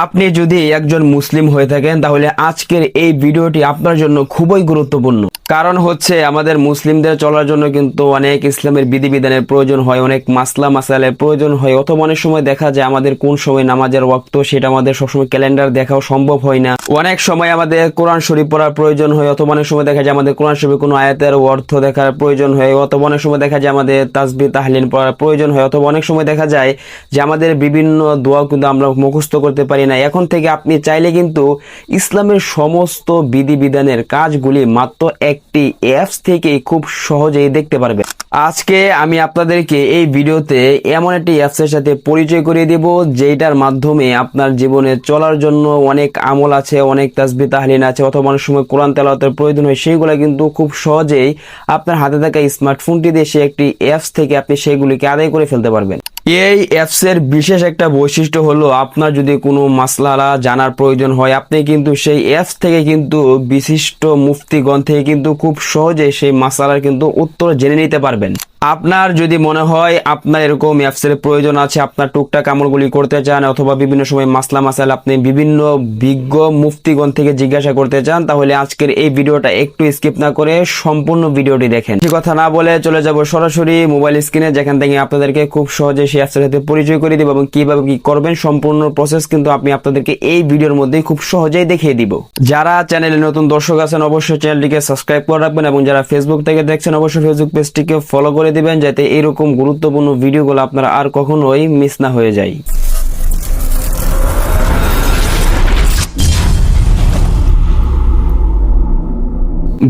আপনি যদি একজন মুসলিম হয়ে থাকেন, তাহলে আজকের এই ভিডিওটি আপনার জন্য খুবই গুরুত্বপূর্ণ। কারণ হচ্ছে আমাদের মুসলিমদের চলার জন্য কিন্তু অনেক ইসলামের বিধিবিধানের প্রয়োজন হয়, অনেক মাসলা মাসালের প্রয়োজন হয়, অথবা অনেক সময় দেখা যায় আমাদের কোন সময় নামাজের ওয়াক্ত, সেটা আমাদের সবসময় ক্যালেন্ডার দেখাও সম্ভব হয় না। অনেক সময় আমাদের কোরআন শরীফ পড়ার প্রয়োজন হয়, অথবা অনেক সময় দেখা যায় আমাদের কোরআন শরীফে কোনো আয়াতের অর্থ দেখার প্রয়োজন হয়, অথবা অনেক সময় দেখা যায় আমাদের তাসবি তাহলিন পড়ার প্রয়োজন হয়, অথবা অনেক সময় দেখা যায় যে আমাদের বিভিন্ন দোয়া কিন্তু আমরা মুখস্থ করতে পারি না। এখন থেকে আপনি চাইলে কিন্তু ইসলামের সমস্ত বিধিবিধানের কাজগুলি মাত্র একটি অ্যাপস থেকেই খুব সহজেই দেখতে পারবেন। আজকে আমি আপনাদেরকে এই ভিডিওতে এমন একটি অ্যাপসের সাথে পরিচয় করিয়ে দেব যেটার মাধ্যমে আপনার জীবনে চলার জন্য অনেক আমল আছে, অনেক তাসবি তাহলিন আছে, অথবা অনেক সময় কোরআন তেলাওয়াতের প্রয়োজন হয়, সেইগুলো কিন্তু খুব সহজেই আপনার হাতে থাকা স্মার্টফোনটি দিয়ে সে একটি অ্যাপস থেকে আপনি সেগুলিকে আদায় করে ফেলতে পারবেন। এই অ্যাপসের বিশেষ একটা বৈশিষ্ট্য হলো আপনার যদি কোনো মাসলারা জানার প্রয়োজন হয়, আপনি কিন্তু সেই অ্যাপস থেকে কিন্তু বিশিষ্ট মুফতিগণ থেকে কিন্তু খুব সহজে সেই মাসালার কিন্তু উত্তর জেনে নিতে পারবেন। আপনার যদি মনে হয় আপনার এরকম অ্যাপসের প্রয়োজন আছে, আপনার টুকটাক আমলগুলি করতে চান অথবা বিভিন্ন সময় মাসলা মাসাল আপনি বিভিন্ন বিজ্ঞ মুফতিগণ থেকে জিজ্ঞাসা করতে চান, তাহলে আজকের এই ভিডিওটা একটু স্কিপ না করে সম্পূর্ণ ভিডিওটি দেখেন। সে কথা না বলে চলে যাব সরাসরি মোবাইল স্ক্রিনে যেখান থেকে আপনাদেরকে খুব সহজে সেই অ্যাপসের সাথে পরিচয় করে দিব এবং কীভাবে কি করবেন, সম্পূর্ণ প্রসেস কিন্তু আপনি আপনাদেরকে এই ভিডিওর মধ্যেই খুব সহজেই দেখিয়ে দিব। যারা চ্যানেলে নতুন দর্শক আছেন, অবশ্যই চ্যানেলটিকে সাবস্ক্রাইব করে রাখবেন এবং যারা ফেসবুক থেকে দেখছেন, অবশ্যই ফেসবুক পেজটিকে ফলো করে দিবেন যাতে এরকম গুরুত্বপূর্ণ ভিডিওগুলো আপনারা আর কখনোই মিস না হয়ে যায়।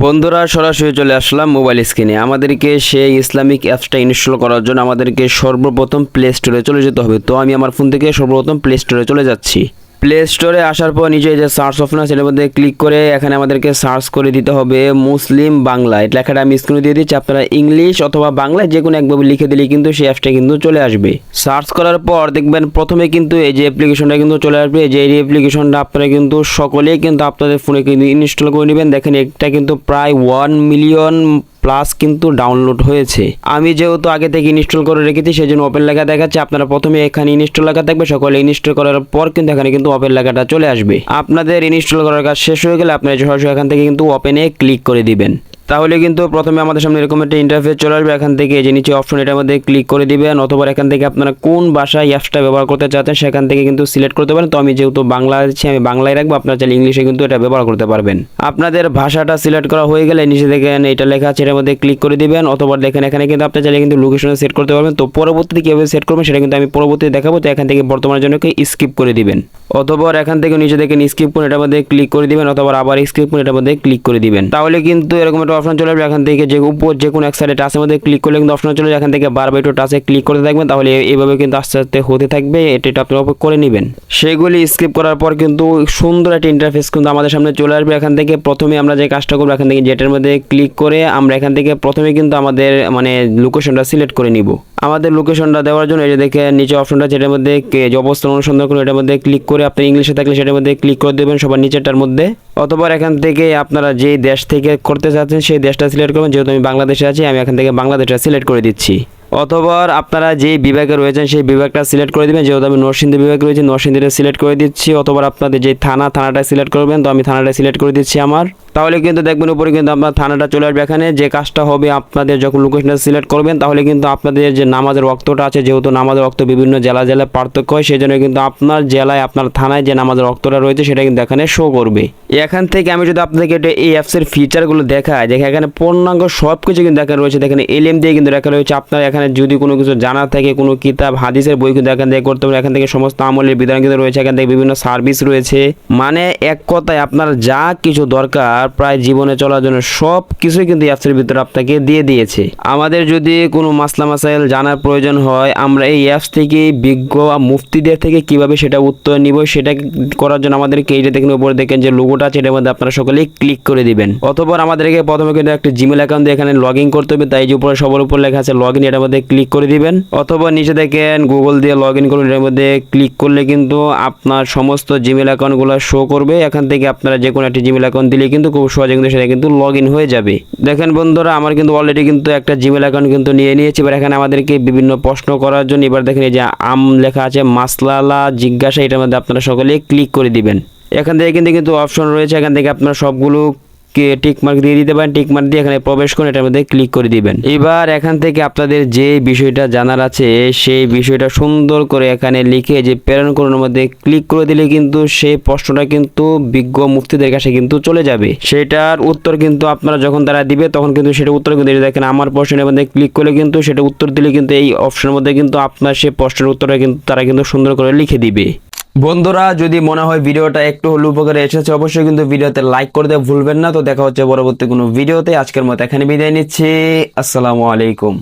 বন্ধুরা, সরাসরি চলে আসলাম মোবাইল স্ক্রিনে আমাদেরকে সেই ইসলামিক অ্যাপসটা ইনস্টল করার জন্য আমাদেরকে সর্বপ্রথম প্লে স্টোরে চলে যেতে হবে। তো আমি আমার ফোন থেকে সর্বপ্রথম প্লে স্টোরে চলে যাচ্ছি। প্লে স্টোরে আসার পর নিজে যে সার্চ অপশন আছে এর মধ্যে ক্লিক করে এখানে আমাদেরকে সার্চ করে দিতে হবে মুসলিম বাংলা। এই লেখাটা আমি স্ক্রিনে দিয়ে দিচ্ছি, আপনারা ইংলিশ অথবা বাংলায় যে কোনো একভাবে লিখে দিলে কিন্তু সেই অ্যাপসটা কিন্তু চলে আসবে। সার্চ করার পর দেখবেন প্রথমে কিন্তু এই যে অ্যাপ্লিকেশনটা কিন্তু চলে আসবে যে এই অ্যাপ্লিকেশনটা আপনারা কিন্তু সকলেই কিন্তু আপনাদের ফোনে কিন্তু ইনস্টল করে নেবেন। দেখেন এটা কিন্তু প্রায় ওয়ান মিলিয়ন প্লাস কিন্তু ডাউনলোড হয়েছে। আমি যেহেতু আগে থেকে ইনস্টল করে রেখেছি সেই জন্য ওপেন লেখা দেখাচ্ছে। আপনারা প্রথমে এখানে ইনস্টল লেখা থাকবে সকলে ইনস্টল করার পর কিন্তু এখানে কিন্তু ওপেন লেখাটা চলে আসবে। আপনাদের ইনস্টল করার কাজ শেষ হয়ে গেলে আপনারা সরাসরি এখান থেকে কিন্তু ওপেনে ক্লিক করে দিবেন। তাহলে কিন্তু প্রথমে আমাদের সামনে এরকম একটা ইন্টারফেস চলে আসবে। এখান থেকে যে নিচে অপশন এটার মধ্যে ক্লিক করে দিবেন, অথবা এখান থেকে আপনারা কোন ভাষায় অ্যাপসটা ব্যবহার করতে চাচ্ছেন সেখান থেকে কিন্তু সিলেক্ট করতে পারেন। তো আমি যেহেতু বাংলা আছি, আমি বাংলায় রাখব, আপনারা চাইলে ইংলিশে কিন্তু এটা ব্যবহার করতে পারবেন। আপনাদের ভাষাটা সিলেক্ট করা হয়ে গেলে নিচে দেখেন এটা লেখা আছে, এটার মধ্যে ক্লিক করে দিবেন, অথবা দেখেন এখানে কিন্তু আপনি চাইলে কিন্তু লোকেশনে সেট করতে পারবেন। তো পরবর্তীতে কীভাবে সেট করবেন সেটা কিন্তু আমি পরবর্তীতে দেখাবো। তো এখান থেকে বর্তমানের জন্য স্কিপ করে দিবেন। অথবা এখান থেকে নিচে দেখেন স্কিপ করে এটার মধ্যে ক্লিক করে দিবেন, অথবা আবার স্কিপ করে এটার মধ্যে ক্লিক করে দিবেন। তাহলে কিন্তু এরকম একটা অপশন চলে আসবে, এখান থেকে যে উপর যে কোনো এক সাইডে টাচের মধ্যে ক্লিক করলে কিন্তু অপশন চলে এখান থেকে বারবার একটু টাচে ক্লিক করতে থাকবেন, তাহলে এইভাবে কিন্তু আস্তে আস্তে হতে থাকবে, এটা আপনি করে নেবেন। সেগুলি স্কিপ করার পর কিন্তু সুন্দর একটা ইন্টারফেস কিন্তু আমাদের সামনে চলে আসবে, এখান থেকে প্রথমে আমরা যে কাজটা করব, এখান থেকে যেটার মধ্যে ক্লিক করে আমরা এখান থেকে প্রথমে কিন্তু আমাদের মানে লোকেশনটা সিলেক্ট করে নিব। আমাদের লোকেশনটা দেওয়ার জন্য এটা দেখে নিচে অপশনটা যেটার মধ্যে কে- অবস্থান অনুসন্ধান করুন, এটার মধ্যে ক্লিক করে আপনি ইংলিশে থাকলে সেটার মধ্যে ক্লিক করে দেবেন, সবার নিচেরটার মধ্যে। অথবা এখান থেকে আপনারা যেই দেশ থেকে করতে চাচ্ছেন, সেই দেশটা সিলেক্ট করবেন। যেহেতু আমি বাংলাদেশে আছি, আমি এখান থেকে বাংলাদেশটা সিলেক্ট করে দিচ্ছি। অথবা আপনারা যেই বিভাগে রয়েছেন, সেই বিভাগটা সিলেক্ট করে দিবেন। যেহেতু আমি নরসিংদী বিভাগে রয়েছি, নরসিংদীটা সিলেক্ট করে দিচ্ছি। অথবা আপনাদের যে থানা, থানাটা সিলেক্ট করবেন, তো আমি থানাটা সিলেক্ট করে দিচ্ছি আমার। তাহলে কিন্তু দেখবেন, উপরে কিন্তু আপনার থানাটা চলে আসবে এখানে। যে কাজটা হবে, আপনাদের যখন লোকেশনটা সিলেক্ট করবেন, তাহলে কিন্তু আপনাদের যে নামাজের রক্তটা আছে, যেহেতু নামাজের রক্ত বিভিন্ন জেলা জেলায় পার্থক্য হয় সেই জন্য কিন্তু আপনার জেলায়, আপনার থানায় যে নামাজের রক্তটা রয়েছে, সেটা কিন্তু এখানে শো করবে। এখান থেকে আমি যদি আপনাদেরকে এটা এই অ্যাপসের ফিচারগুলো দেখায় দেখে এখানে পূর্ণাঙ্গ সব কিছু কিন্তু দেখা রয়েছে। দেখেন, এলএম দিয়ে কিন্তু দেখা রয়েছে। আপনার এখানে যদি কোনো কিছু জানা থাকে, কোনো কিতাব, হাদিসের বই কিন্তু এখান থেকে করতে পারেন। এখান থেকে সমস্ত আমলের বিধান কিন্তু রয়েছে। এখান থেকে বিভিন্ন সার্ভিস রয়েছে। মানে এক কথায় আপনার যা কিছু দরকার প্রায় জীবনে চলার জন্য সব কিছুই কিন্তু অ্যাপসের ভিতরে আপনাকে দিয়ে দিয়েছে। আমাদের যদি কোনো মাসলা মাসাইল জানার প্রয়োজন হয়, আমরা এই অ্যাপস থেকে বিজ্ঞ বা মুফতিদের থেকে কীভাবে সেটা উত্তর নিব, সেটা করার জন্য আমাদেরকে এই যে দেখেন, উপরে দেখেন যে লোগোটা আছে, এটার মধ্যে আপনারা সকলেই ক্লিক করে দিবেন। অথবা আমাদেরকে প্রথমে কিন্তু একটা জিমেল অ্যাকাউন্ট এখানে লগ ইন করতে হবে। তাই যে উপরে সবার উপর লেখা আছে লগ ইন এটার মধ্যে ক্লিক করে দিবেন, অথবা নিচে দেখেন গুগল দিয়ে লগ ইন করুন, এর মধ্যে ক্লিক করলে কিন্তু আপনার সমস্ত জিমেল অ্যাকাউন্টগুলো শো করবে। এখান থেকে আপনারা যে কোনো একটি জিমেল অ্যাকাউন্ট দিলে কিন্তু খুব সহজে কিন্তু সেটা কিন্তু লগ ইন হয়ে যাবে। দেখেন বন্ধুরা, আমার কিন্তু অলরেডি কিন্তু একটা জিমেল অ্যাকাউন্ট কিন্তু নিয়ে নিয়েছি, এবার এখানে আমাদেরকে বিভিন্ন প্রশ্ন করার জন্য এবার দেখেন এই যে আম লেখা আছে, মাসলালা জিজ্ঞাসা, এটার মধ্যে আপনারা সকলে ক্লিক করে দিবেন। এখান থেকে কিন্তু কিন্তু অপশন রয়েছে, এখান থেকে আপনারা সবগুলো টিক মার্ক দিয়ে দিতে পারেন, টিক মার্ক দিয়ে এখানে প্রবেশ করে এটার মধ্যে ক্লিক করে দিবেন। এবার এখান থেকে আপনাদের যে বিষয়টা জানার আছে, সেই বিষয়টা সুন্দর করে এখানে লিখে যে প্রেরণ করুন মধ্যে ক্লিক করে দিলে কিন্তু সেই প্রশ্নটা কিন্তু বিজ্ঞ মুফতিদের কাছে কিন্তু চলে যাবে। সেটার উত্তর কিন্তু আপনারা যখন তারা দিবে, তখন কিন্তু সেটা উত্তর কিন্তু দেখেন আমার প্রশ্নের মধ্যে ক্লিক করলে কিন্তু সেটা উত্তর দিলে কিন্তু এই অপশনের মধ্যে কিন্তু আপনার সেই প্রশ্নের উত্তরটা কিন্তু তারা কিন্তু সুন্দর করে লিখে দিবে। বন্ধুরা, যদি মনে হয় ভিডিওটা একটু হলো উপকারে এসেছে, অবশ্যই কিন্তু ভিডিওতে লাইক করে দেওয়া ভুলবেন না। তো দেখা হচ্ছে পরবর্তী কোনো ভিডিওতে। আজকের মতো এখানে বিদায় নিচ্ছি। আসসালামু আলাইকুম।